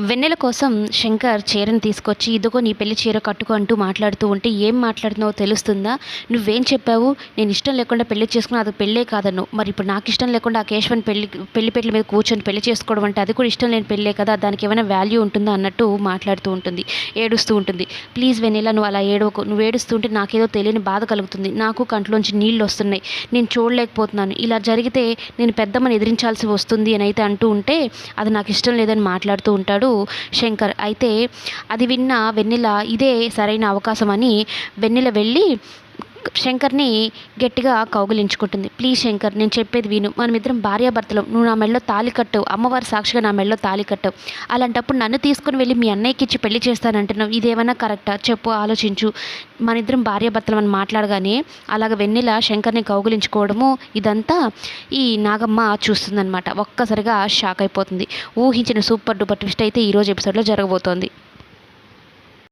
వెన్నెల కోసం శంకర్ చీరను తీసుకొచ్చి ఇదిగో నీ పెళ్ళి చీర కట్టుకో అంటూ మాట్లాడుతూ ఉంటే ఏం మాట్లాడుతున్నావో తెలుస్తుందా? నువ్వేం చెప్పావు? నేను ఇష్టం లేకుండా పెళ్ళి చేసుకుని అది పెళ్ళే కాదను మరి ఇప్పుడు నాకు ఇష్టం లేకుండా ఆ కేశవన్ పెళ్ళి పెళ్ళిపేటల మీద కూర్చొని పెళ్ళి చేసుకోవడం అంటే అది కూడా ఇష్టం లేని పెళ్ళే కదా? దానికి ఏమైనా వాల్యూ ఉంటుందా? అన్నట్టు మాట్లాడుతూ ఉంటుంది ఏడుస్తూ ఉంటుంది. ప్లీజ్ వెన్నెల నువ్వు అలా ఏడవకు. నువ్వు ఏడుస్తూ ఉంటే నాకేదో తెలియని బాధ కలుగుతుంది. నాకు కంట్లోంచి నీళ్ళు వస్తున్నాయి. నేను చూడలేకపోతున్నాను. ఇలా జరిగితే నేను పెద్దమ్మని ఎదిరించాల్సి వస్తుంది అని అయితే అంటూ ఉంటే అది నాకు ఇష్టం లేదని మాట్లాడుతూ ఉంటాడు. శంకర్. అయితే అది విన్న వెన్నెల ఇదే సరైన అవకాశం అని వెన్నెల వెళ్ళి శంకర్ని గట్టిగా కౌగులించుకుంటుంది. ప్లీజ్ శంకర్ నేను చెప్పేది విను. మనమిద్దరం భార్యాభర్తలు. నువ్వు నా మెళ్ళలో తాలి కట్టవు. అమ్మవారి సాక్షిగా నా మెళ్ళలో తాలి కట్టవు. అలాంటప్పుడు నన్ను తీసుకుని వెళ్ళి మీ అన్నయ్యకి ఇచ్చి పెళ్ళి చేస్తానంటున్నావు. ఇదేమన్నా కరెక్టా? చెప్పు ఆలోచించు. మన ఇద్దరం భార్యాభర్తలు అని మాట్లాడగానే అలాగ వెన్నెల శంకర్ని కౌగులించుకోవడము ఇదంతా ఈ నాగమ్మ చూస్తుందన్నమాట. ఒక్కసారిగా షాక్ అయిపోతుంది. ఊహించిన సూపర్ డూపర్ ట్విస్ట్ అయితే ఈరోజు ఎపిసోడ్లో జరగబోతోంది.